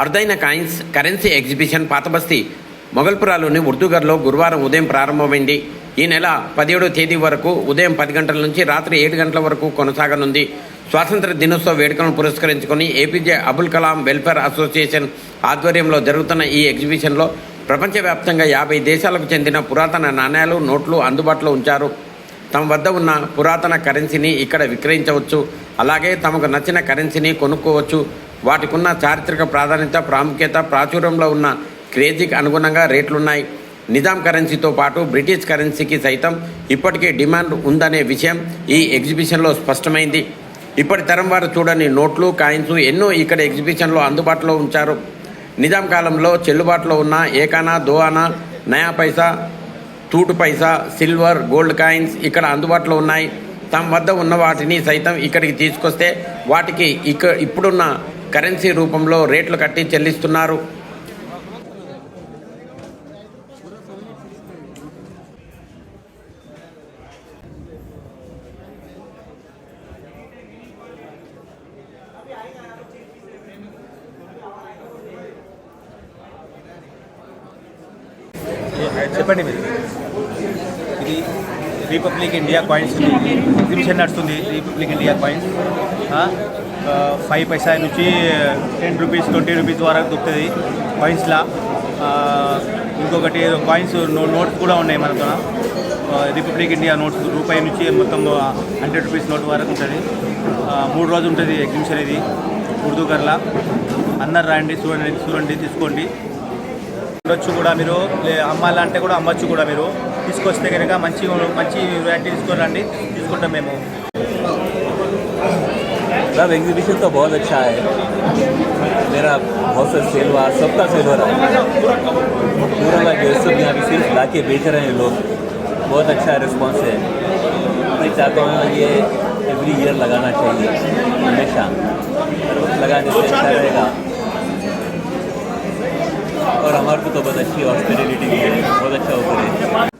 అరుదైన coins currency exhibition పాతబస్తీ మొగల్పురాలోని ఉర్దూగర్లో గురువారం ఉదయం ప్రారంభమైంది. ఈ నెల పదిహేడో తేదీ వరకు ఉదయం పది గంటల నుంచి రాత్రి ఏడు గంటల వరకు కొనసాగనుంది. స్వాతంత్ర దినోత్సవ వేడుకలను పురస్కరించుకొని APJ Abul Kalam welfare association ఆధ్వర్యంలో జరుగుతున్న ఈ ఎగ్జిబిషన్లో ప్రపంచవ్యాప్తంగా యాభై దేశాలకు చెందిన పురాతన నాణేలు నోట్లు అందుబాటులో ఉంచారు. తమ వద్ద ఉన్న పురాతన కరెన్సీని ఇక్కడ విక్రయించవచ్చు. అలాగే తమకు నచ్చిన కరెన్సీని కొనుక్కోవచ్చు. వాటికున్న చారిత్రక ప్రాధాన్యత ప్రాముఖ్యత ప్రాచుర్యంలో ఉన్న క్రేజీకి అనుగుణంగా రేట్లున్నాయి. నిజాం కరెన్సీతో పాటు బ్రిటిష్ కరెన్సీకి సైతం ఇప్పటికే డిమాండ్ ఉందనే విషయం ఈ ఎగ్జిబిషన్లో స్పష్టమైంది. ఇప్పటి తరం వారు చూడని నోట్లు కాయిన్స్ ఎన్నో ఇక్కడ ఎగ్జిబిషన్లో అందుబాటులో ఉంచారు. నిజాం కాలంలో చెల్లుబాటులో ఉన్న ఏకానా దోఆనా నయా పైసా తూటు పైసా సిల్వర్ గోల్డ్ కాయిన్స్ ఇక్కడ అందుబాటులో ఉన్నాయి. తమ వద్ద ఉన్న వాటిని సైతం ఇక్కడికి తీసుకొస్తే వాటికి ఇక ఇప్పుడున్న కరెన్సీ రూపంలో రేట్లు కట్టి చెల్లిస్తున్నారు. చెప్పండి మీరు. ఇది రిపబ్లిక్ ఇండియా కాయిన్స్ ఎగ్జిబిషన్ నడుస్తుంది. Republic India coins five paisa నుంచి టెన్ రూపీస్ ట్వంటీ రూపీస్ వరకు దొరుకుతుంది కాయిన్స్లా ఇంకొకటి కాయిన్స్ నోట్స్ కూడా ఉన్నాయి మనతో రిపబ్లిక్ ఇండియా నోట్స్ రూపాయి నుంచి మొత్తం హండ్రెడ్ రూపీస్ నోట్ వరకు ఉంటుంది. మూడు రోజులు ఉంటుంది ఎగ్జిబిషన్ ఇది ఉర్దూ గర్లా అందరు రండి చూడండి చూడండి తీసుకోండి. ఉండొచ్చు కూడా మీరు లే అమ్మాలంటే కూడా అమ్మచ్చు కూడా మీరు. తీసుకొస్తే కనుక మంచి మంచి వెరైటీ తీసుకురండి తీసుకుంటాం మేము. सब एग्जीबिशन तो बहुत अच्छा है। मेरा बहुत सा सेल हुआ सबका सेल हो रहा है। पूरा लग गया सब यहाँ पे सिर्फ़ ला के बेच रहे हैं लोग, बहुत अच्छा रिस्पॉन्स है। मैं चाहता हूँ ये एवरी ईयर लगाना चाहिए, हमेशा। लगाने से अच्छा रहेगा। और हमारे को तो बहुत अच्छी हॉस्पिटलिटी भी है, बहुत अच्छा ऊपर है।